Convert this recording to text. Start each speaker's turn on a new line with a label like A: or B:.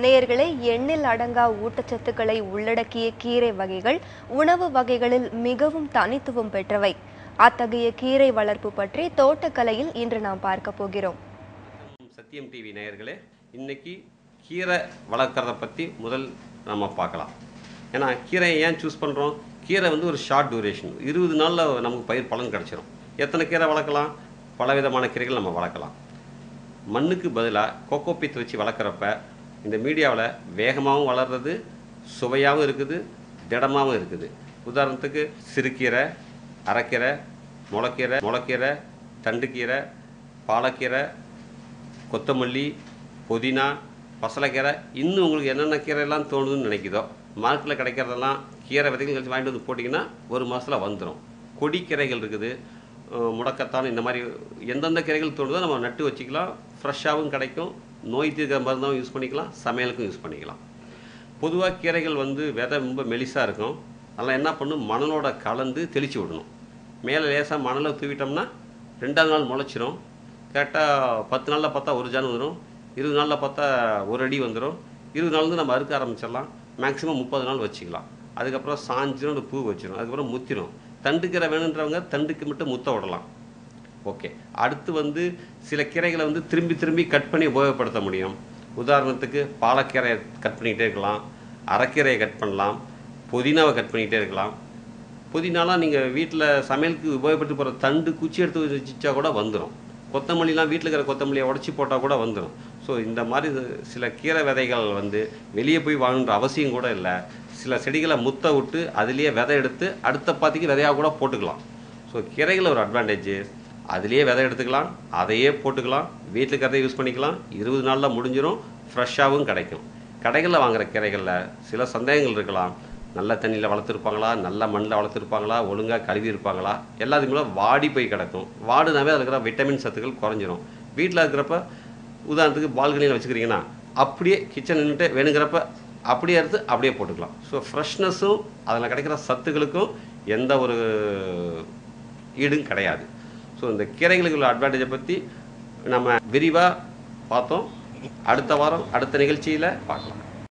A: நேயர்களே எண்ணில் அடங்கா ஊட்டச்சத்துக்களை உள்ளடக்கிய கீரை வகைகள் உணவு வகைகளில் மிகவும் தனித்துவம் பெற்றவை. அத்தகைய கீரை வளர்ப்பு பற்றி தோட்டக்கலையில் இன்று நாம் பார்க்க போகிறோம்.
B: சத்தியம் டிவி நேயர்களே இன்னைக்கு கீரை வளர்க்குறத பற்றி முதல் நம்ம பார்க்கலாம். ஏன்னா கீரையை ஏன் சூஸ் பண்ணுறோம் கீரை வந்து ஒரு ஷார்ட் டியூரேஷன் இருபது நாளில் நமக்கு பயிர் பலன் கிடச்சிரும். எத்தனை கீரை வளர்க்கலாம்? பலவிதமான கீரைகள் நம்ம வளர்க்கலாம். மண்ணுக்கு பதிலாக கோகோ பித் வச்சு வளர்க்குறப்ப இந்த மீடியாவில் வேகமாகவும் வளர்றது சுவையாகவும் இருக்குது திடமாகவும் இருக்குது. உதாரணத்துக்கு சிறுக்கீரை அரைக்கீரை முளைக்கீரை முளைக்கீரை தண்டுக்கீரை பாலக்கீரை கொத்தமல்லி புதினா பசலைக்கீரை. இன்னும் உங்களுக்கு என்னென்ன கீரையெல்லாம் தோணுதுன்னு நினைக்குதோ மார்க்கெட்டில் கிடைக்கிறதெல்லாம் கீரை விதைகள் கழிச்சு வாங்கிட்டு வந்து போட்டிங்கன்னா ஒரு மாதத்தில் வந்துடும் கொடிக்கீரைகள் இருக்குது முடக்கத்தான் இந்த மாதிரி எந்தெந்த கீரைகள் தோணுதோ நம்ம நட்டு வச்சுக்கலாம். ஃப்ரெஷ்ஷாகவும் கிடைக்கும். நோய் தீர்க்கிற மருந்தாகவும் யூஸ் பண்ணிக்கலாம் சமையலுக்கும் யூஸ் பண்ணிக்கலாம். பொதுவாக கீரைகள் வந்து விதை ரொம்ப மெலிசாக இருக்கும். அதெல்லாம் என்ன பண்ணும்? மணலோட கலந்து தெளித்து விடணும். மேலே லேசாக மணலை தூவிட்டோம்னா ரெண்டாவது நாள் முளைச்சிரும். கரெக்டாக பத்து நாளில் பார்த்தா ஒரு ஜான் வந்துடும் இருபது நாளில் பார்த்தா ஒரு அடி வந்துடும் இருபது நாள் வந்து நம்ம அறுக்க ஆரம்பிச்சிடலாம். மேக்ஸிமம் முப்பது நாள் வச்சுக்கலாம். அதுக்கப்புறம் சாஞ்சிரும் பூ வச்சிடும் அதுக்கப்புறம் முத்திரும். தண்டுக்கீரை வேணுன்றவங்க தண்டுக்கு மட்டும் முத்த விடலாம். ஓகே. அடுத்து வந்து சில கீரைகளை வந்து திரும்பி திரும்பி கட் பண்ணி உபயோகப்படுத்த முடியும். உதாரணத்துக்கு பாலக்கீரையை கட் பண்ணிக்கிட்டே இருக்கலாம் அரைக்கீரையை கட் பண்ணலாம் புதினாவை கட் பண்ணிக்கிட்டே இருக்கலாம். புதினாலாம் நீங்கள் வீட்டில் சமையலுக்கு உபயோகப்பட்டு போகிற தண்டு குச்சி எடுத்து வச்சுச்சா கூட வந்துடும் கொத்தமல்லிலாம் வீட்டில் இருக்கிற கொத்தமல்லியை உடச்சி போட்டால் கூட வந்துடும் ஸோ இந்த மாதிரி சில கீரை விதைகள் வந்து வெளியே போய் வாங்கணுன்ற அவசியம் கூட இல்லை. சில செடிகளை முத்த விட்டு அதுலேயே விதை எடுத்து அடுத்த பாத்திக்கு விதையாக கூட போட்டுக்கலாம். ஸோ கீரைகள் ஒரு அட்வான்டேஜ் அதுலேயே விதை எடுத்துக்கலாம் அதையே போட்டுக்கலாம் வீட்டில் இருக்கிறதை யூஸ் பண்ணிக்கலாம் இருபது நாளில் முடிஞ்சிடும் ஃப்ரெஷ்ஷாகவும் கிடைக்கும். கடைகளில் வாங்குகிற கீரைகளில் சில சந்தேகங்கள் இருக்கலாம். நல்ல தண்ணியில் வளர்த்துருப்பாங்களா நல்ல மண்ணில் வளர்த்துருப்பாங்களா ஒழுங்காக கழுவி இருப்பாங்களா எல்லாத்துக்குமே வாடி போய் கிடக்கும். வாடுனாவே அதில் இருக்கிற விட்டமின் சத்துக்கள் குறைஞ்சிரும். வீட்டில் இருக்கிறப்ப உதாரணத்துக்கு பால்கனியில் வச்சுக்கிறீங்கன்னா அப்படியே கிச்சன் நின்றுட்டு வேணுங்கிறப்ப அப்படியே எடுத்து அப்படியே போட்டுக்கலாம். ஸோ ஃப்ரெஷ்னஸும் அதில் கிடைக்கிற சத்துக்களுக்கும் எந்த ஒரு ஈடும் கிடையாது. ஸோ இந்த கீரைகளுக்கு உள்ள அட்வான்டேஜை பற்றி நம்ம விரிவாக பார்த்தோம். அடுத்த வாரம் அடுத்த நிகழ்ச்சியில் பார்க்கலாம்.